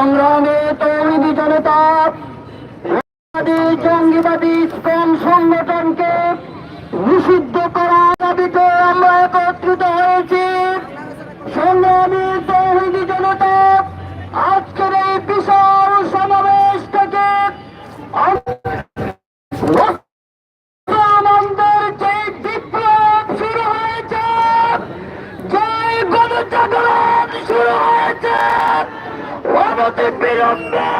সংগ্রামে তৈরি জনতা। জঙ্গিবাদী ইসকন সংগঠনকে নিষিদ্ধ করার দাবিতে আমরা একত্রিত হয়েছি। সংগ্রামী তৌহিদি জনতা অনতি বিলম্বে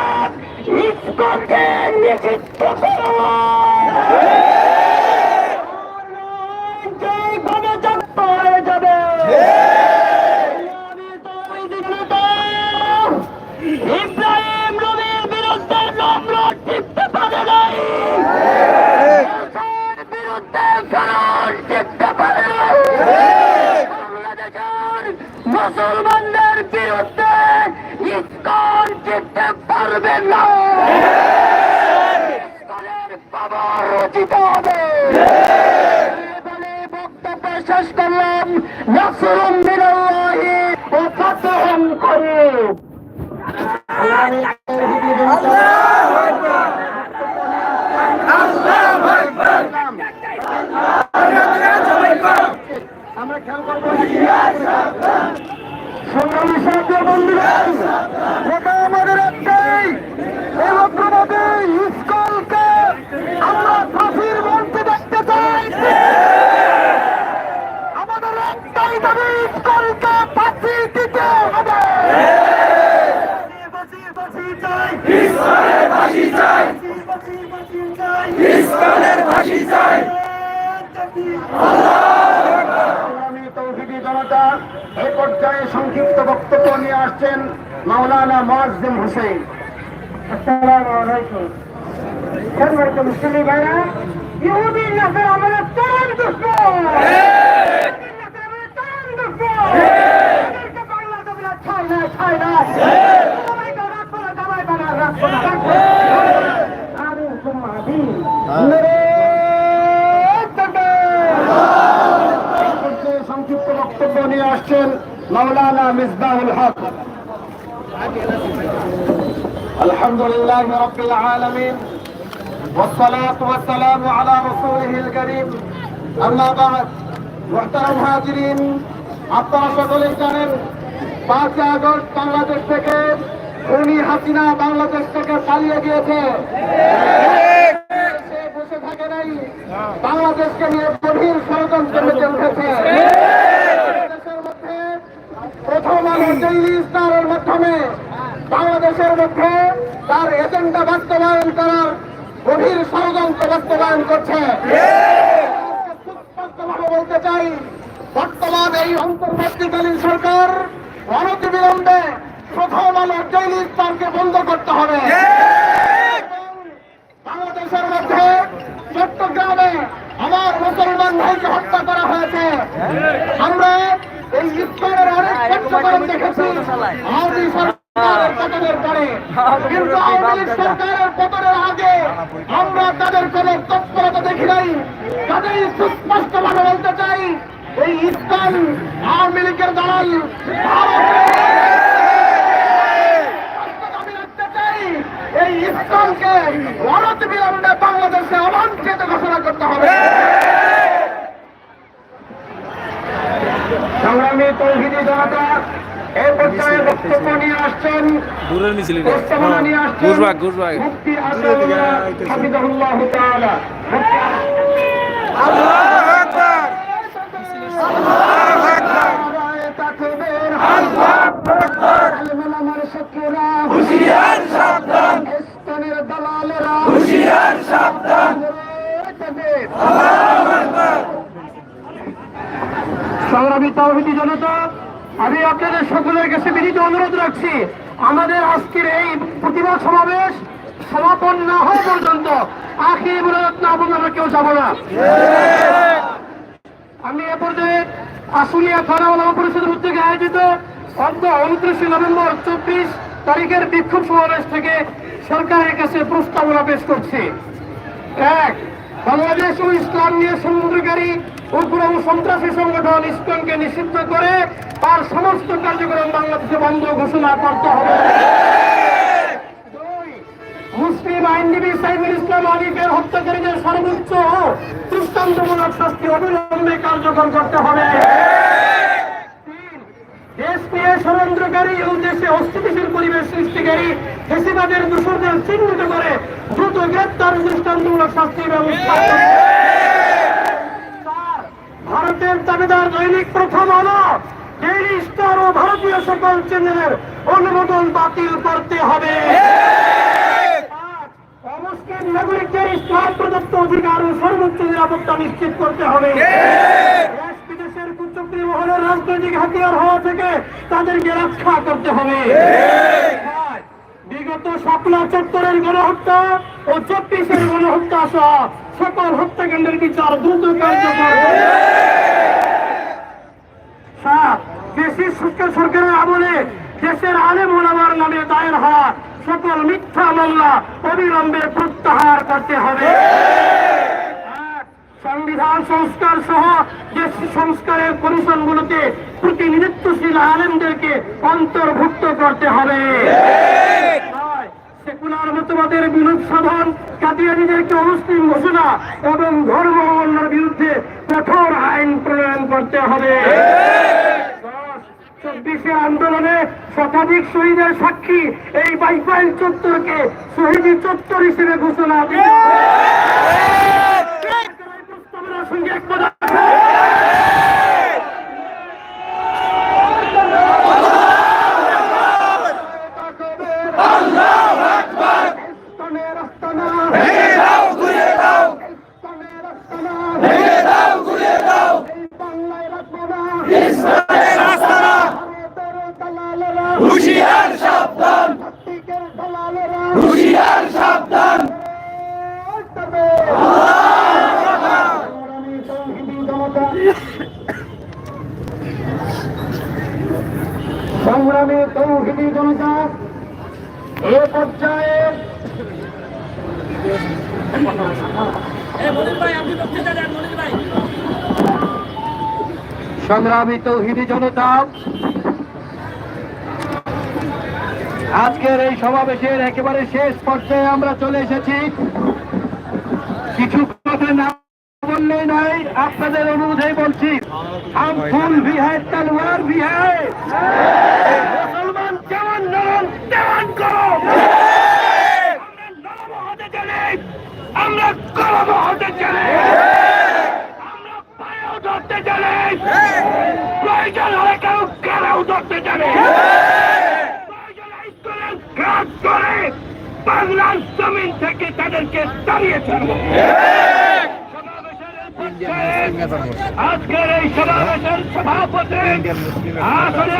ইস্কনকে নিষিদ্ধ করো। পারবে না। ইস্কনের বাবা রচিত হবে। বক্তব্য শেষ করলাম নাসরুম মিনাল্লাহি ও ফাতহুম করিব আমরা খেয়াল করব সংগ্রামী সাহায্য এটা আমাদের একটাই এই লক্ষ্যভাবে স্কুলকে আমরা ফাঁসির মঞ্চে দেখতে চাই আমাদের একটাই দাবি স্কুলকে ফাঁসি দিতে হবে ফাঁসি, ফাঁসি চাই। ফাঁসি, ফাঁসি চাই। ইসলামী তৌহিদি জনতা এই পর্যায়ে সংক্ষিপ্ত বক্তব্য নিয়ে আসছেন মাওলানা মোয়াজ্জেম হোসেন। ইহুদি সংক্ষিপ্ত বক্তব্য নিয়ে আসছেন মাওলানা মিসবাহুল হক الحمد لله رب العالمين والصلاة والسلام على رسوله الكريم أما بعد محترم হাজিরিন আপনারা সকলেই জানেন পাঁচই আগস্ট বাংলাদেশ থেকে খুনি হাসিনা বাংলাদেশ থেকে পালিয়ে গিয়েছে সে বসে থাকে নাই বাংলাদেশকে নিয়ে গভীর ষড়যন্ত্র মেতে উঠেছে দেশের মধ্যে স্টারের মাধ্যমে বাংলাদেশের মধ্যে তার এজেন্ডা বাস্তবায়ন করার গভীর ষড়যন্ত্র বাস্তবায়ন করছে। বলতে চাই, বর্তমান এই অন্তর্বর্তীকালীন সরকার অনতিবিলম্বে প্রথম আলো ডেইলি স্টারকে বন্ধ করতে হবে। বাংলাদেশের মধ্যে চট্টগ্রামে আমার মুসলমান ভাইকে হত্যা করা হয়েছে। আমরা এই ইস্কনের অনেক কার্যক্রম দেখেছি আওয়ামী সরকারের পতনের পরে কিন্তু আওয়ামী সরকারের পতনের আগে আমরা তাদের কোন তৎপরতা দেখি নাই। তাদের সুস্পষ্ট ভাবে বলতে চাই এই ইস্কন আওয়ামী লীগের চাই এই ইসলামকে অনতি বিলম্বে বাংলাদেশে অবাঞ্ছিত ঘোষণা করতে হবে। সংগ্রামী তৌহিদি জনতা এই পর্যায়ে বক্তব্য নিয়ে আসছেন। দূরের মিছিল। প্রস্তাবনা নিয়ে হ্যাঁ, আসছেন আসাদুল্লাহ হাফিজাহুল্লাহ তাআলা। তাকবীর আলমুল আমার শত্রুরা হুঁশিয়ার সাবধান। ইসলামের দালালেরা হুঁশিয়ার সাবধান। সংগ্রামী তৌহিদি জনতা, আমি আপনাদের সকলের কাছে বিনীত অনুরোধ রাখছি, আমাদের আজকের এই প্রতিবাদ সমাবেশ সমাপন না হওয়া পর্যন্ত আখি বিরোধ না আমরা কেউ যাব না। আমি এ পর্যায়ে আশুলিয়া থানা ওলামা পরিষদের উদ্যোগে আয়োজিত অর্ধ উনত্রিশে নভেম্বর চব্বিশ তারিখের বিক্ষোভ সমাবেশ থেকে সরকারের কাছে প্রস্তাবনা পেশ করছি। এক বাংলাদেশ ও ইসলাম নিয়ে সমুদ্রকারী উগ্র ও সন্ত্রাসী সংগঠন ইসকনকে নিষিদ্ধ করে তার সমস্ত কার্যক্রম বাংলাদেশে বন্ধ ঘোষণা করতে হবে। মুসলিম আইনজীবী সাইফুল ইসলাম আলিফের হত্যাকারীদের সর্বোচ্চ দৃষ্টান্তমূলক শাস্তি অবিলম্বে কার্যকর করতে হবে। দেশ নিয়ে ষড়যন্ত্রকারী ও দেশে অস্থিতিশীল পরিবেশ সৃষ্টিকারী ফেসিবাদের দূষণদের চিহ্নিত করে দ্রুত গ্রেপ্তার দৃষ্টান্তমূলক শাস্তির ব্যবস্থা। ভারতের দাবিদার দৈনিক প্রথম আলো ডেইলি স্টার ও ভারতীয় সকল চ্যানেলের অনুমোদন বাতিল করতে হবে। পাঁচ, অমুসলিম নাগরিকদের ইসলাম প্রদত্ত অধিকার ও সর্বোচ্চ নিরাপত্তা নিশ্চিত করতে হবে। দেশ বিদেশের কুচক্রী মহলের রাজনৈতিক হাতিয়ার হওয়া থেকে তাদেরকে রক্ষা করতে হবে। বিগত সকলা চত্বরের গণহত্যা ও চব্বিশের গণহত্যা সহ সকল হত্যাকাণ্ডের বিচার দ্রুত কার্যকর সরকারের আমলে দেশের আলেম ওলামার নামে দায়ের হওয়া সকল মিথ্যা মামলা অবিলম্বে প্রত্যাহার করতে হবে। সংবিধান সংস্কার সহ দেশ সংস্কারের কমিশনগুলোতে প্রতিনিধিত্বশীল আলেমদেরকে অন্তর্ভুক্ত করতে হবে। ঘোষণা এবং বিরুদ্ধে কঠোর আইন প্রণয়ন করতে হবে। আন্দোলনে শতাধিক শহীদের সাক্ষী এই বাইপাইল চত্বরকে শহীদি চত্বর হিসেবে ঘোষণা দিতে হবে। এই প্রস্তাবনার সঙ্গে একমত আছে? ইসলামের আস্তানা। ইসলামের আস্তানা। এই বাংলায় রাখব না। ভারতের দালালেরা। হুশিয়ার সাবধান নাস্তিকের দালালেরা। হুশিয়ার সাবধান তবে সংগ্রামী তৌহিদি জনতা। সংগ্রামী তৌহিদি জনতা, এ পর্যায়ে সংগ্রামী তৌহিদি জনতা, আজকের এই সমাবেশের একেবারে শেষ পর্যায়ে আমরা চলে এসেছি কিছু কথা না নাই, আপনাদের অনুরোধে বলছি আম ফুল বিহায় তালওয়ার বিহায় মুসলমান যেমন নরম তেমন গরম আমরা গরম হতে চলে। আমরা পায়েও ধরতে চলে। প্রয়োজন হলে কেউ কেরাও ধরতে চলে। কাজ করে বাংলার জমিন থেকে তাদেরকে দাঁড়িয়ে আজকের এই সমাবেশের সভাপতি আসলে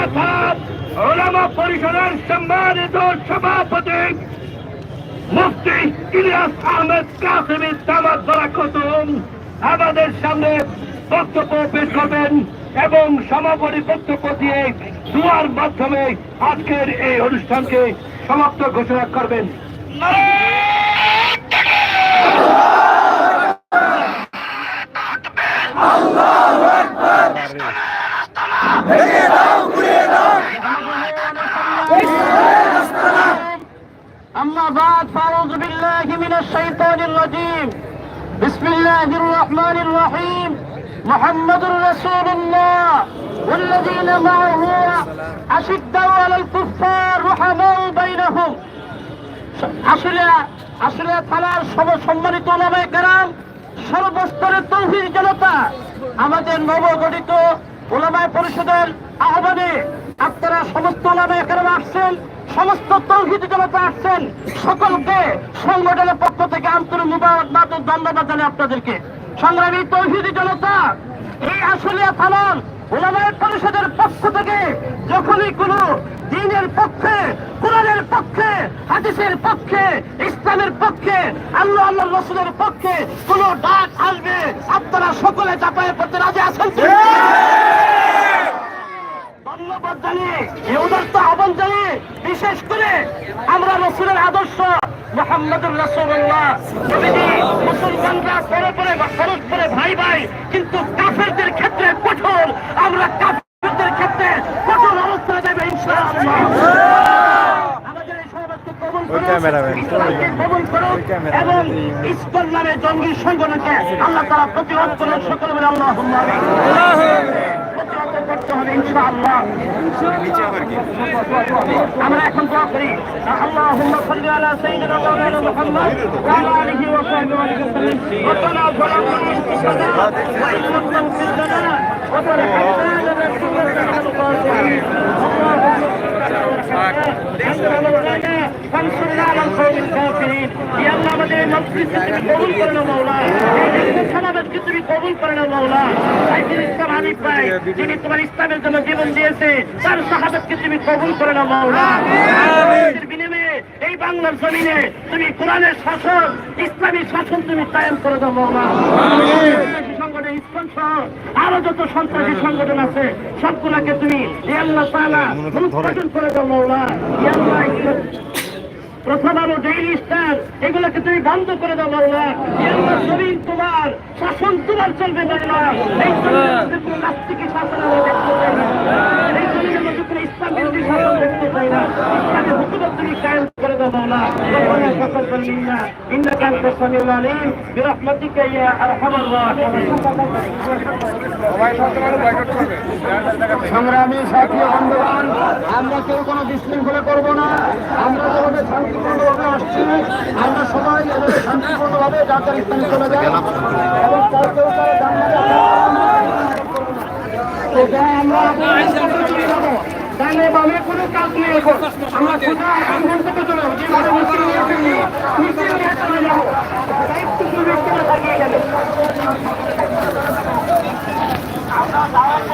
ওলামা পরিষদের সম্মানিত সভাপতি মুফতি ইলিয়াস আহমেদ কাসেমি দামাত বরাকতুম আমাদের সামনে বক্তব্য পেশ করবেন এবং সমাপনী বক্তব্য দিয়ে দুয়ার মাধ্যমে আজকের এই অনুষ্ঠানকে সমাপ্ত ঘোষণা করবেন। أما بعد فأعوذ بالله من الشيطان الرجيم بسم الله الرحمن الرحيم محمد رسول الله والذين معه أشداء على الكفار رحماء بينهم আসলে আসলে থানার সব সম্মানিত ওলামায়ে কেরাম সর্বস্তরের তৌহিদ জনতা, আমাদের নবগঠিত ওলামায় পরিষদের আহ্বানে আপনারা সমস্ত ওলামায় এখানে আসছেন, সমস্ত তৌহিদ জনতা আসছেন, সকলকে সংগঠনের পক্ষ থেকে আন্তরিক মুবারকবাদ ও ধন্যবাদ জানাই আপনাদেরকে। সংগ্রামী তৌহিদ জনতা, এই আসলে থানার ওলামায় পরিষদের পক্ষ থেকে যখনই কোনো দিনের পক্ষে, কোরআনের পক্ষে, হাদিসের পক্ষে, ইসলামের পক্ষে, আল্লাহ আল্লাহ রসুলের পক্ষে কোন ডাক আসবে, আপনারা সকলে চাপায় পড়তে রাজি আছেন? ধন্যবাদ জানিয়ে, এই উদার্ত আহ্বান জানিয়ে বিশেষ করে আমরা রসুলের আদর্শ মোহাম্মদুর রসুল্লাহ মুসলমানরা পরে পরে বা পরস্পরে ভাই ভাই কিন্তু কাফেরদের ক্ষেত্রে কঠোর। আমরা কাফেরদের ক্ষেত্রে কঠোর অবস্থা দেবে। এবং ইসকন নামে জঙ্গি সংগঠনকে আল্লাহ তারা প্রতিরোধ করুন সকল আল্লাহ ইনশাআল্লাহ আমরা এখন দোয়া করি اللهم صل على سيدنا مولانا محمد وعلى اله وصحبه وسلم ربنا ظلمنا انفسنا وان لم تغفر لنا وترحمنا لنكونن من الخاسرين فانصرنا على القوم الكافرين يا الله আমাদের তুমি কবুল করে নাও তুমি কবুল করে নাও মাওলা। সাইফুল ইসলাম হানিফ ভাই যিনি তোমার ইসলামের জন্য জীবন দিয়েছে তার শাহাদাতকে তুমি কবুল করে নাও মাওলা এর বিনিময়ে এই বাংলার জমিনে তুমি কোরআনের শাসন ইসলামী শাসন তুমি কায়েম করে দাও সহ আরও যত সন্ত্রাসী সংগঠন আছে সবগুলাকে তুমি আল্লাহ করে দাও মাওলা প্রথম আলো ডেইলি স্টার, এগুলোকে তুমি বন্ধ করে দাও বাংলা আল্লাহ তোমার, শাসন তোমার চলবে, মাওলা। منا انك انت السميع العليم برحمتك يا ارحم الراحمين সংগ্রামী সাথী বন্ধুগণ আমরা কেউ কোনো বিশৃঙ্খলা করব না আমরা যেভাবে শান্তিপূর্ণভাবে আসছি আমরা সবাই এভাবে শান্তিপূর্ণভাবে যার যার স্থানে চলে যাই এবং কেউ কেউ কারো যানবাহনে তো যা আমরা ডানে বামে কোনো কাজ নেই এখন। আমরা সোজা আন্দোলন থেকে চলে যাব। যেভাবে মিছিল নিয়ে আসেননি, মিছিল নিয়ে চলে যাব। দায়িত্বশীল ব্যক্তিরা থাকিয়ে গেলে। আমরা দাওয়াত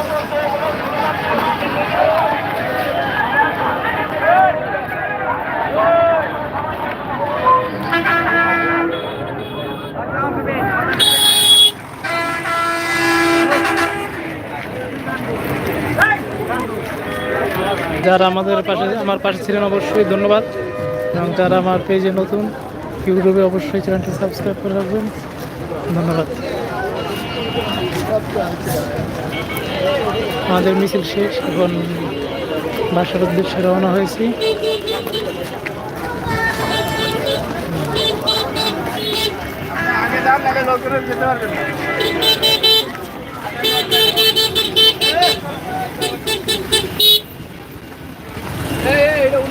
যারা আমাদের পাশে আমার পাশে ছিলেন অবশ্যই ধন্যবাদ। এবং যারা আমার পেজে নতুন, ইউটিউবে অবশ্যই চ্যানেলটি সাবস্ক্রাইব করে রাখবেন। ধন্যবাদ। আমাদের মিছিল শেষ, এখন বাসার উদ্দেশ্যে রওনা হয়েছি। লোকেরা যেতে ê, ê, đâu, đâu.